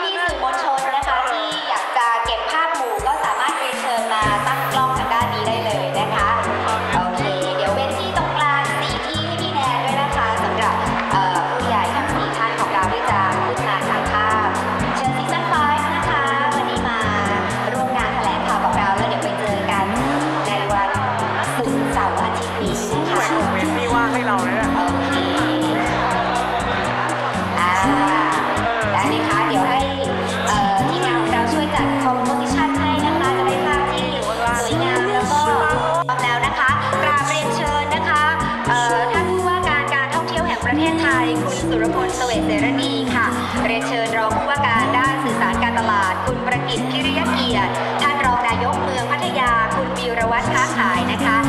Bây 是 ษเสรณีค่ะ เรียนเชิญรองผู้ว่าการด้านสื่อสารการตลาด คุณประกิตพิริยเกียรติ ท่านรองนายกเมืองพัทยา คุณบิวรวัตรค้าขายนะคะ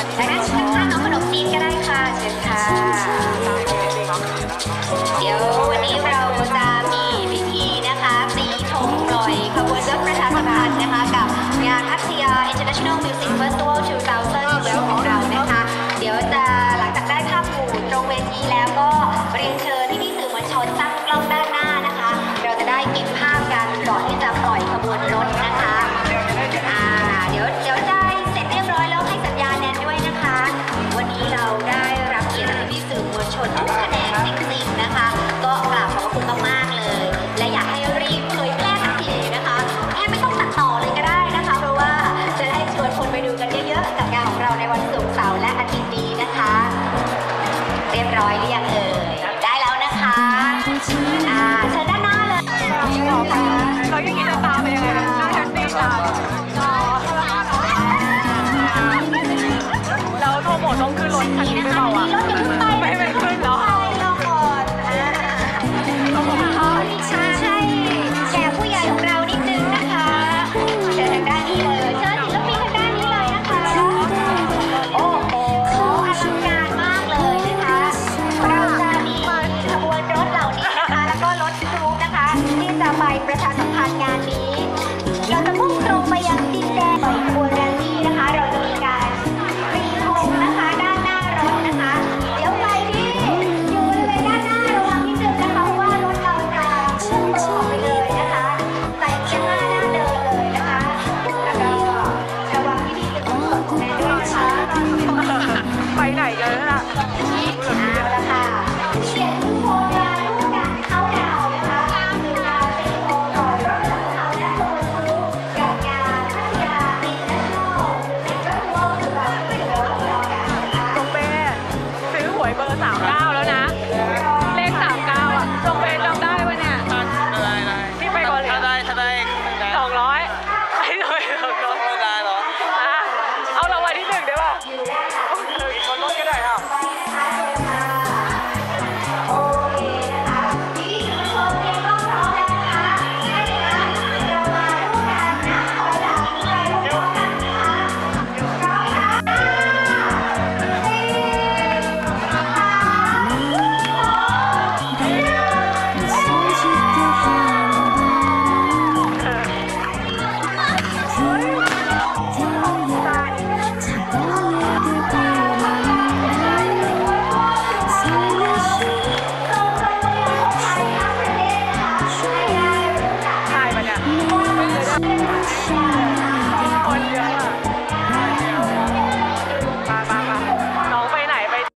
อนแม่ชิมข้าวน้องขนมจีนก็ได้ค่ะเชิญค่ะ เดี๋ยว ต้องขึ้นรถคันนี้หรือเปล่าอะ 哎 呀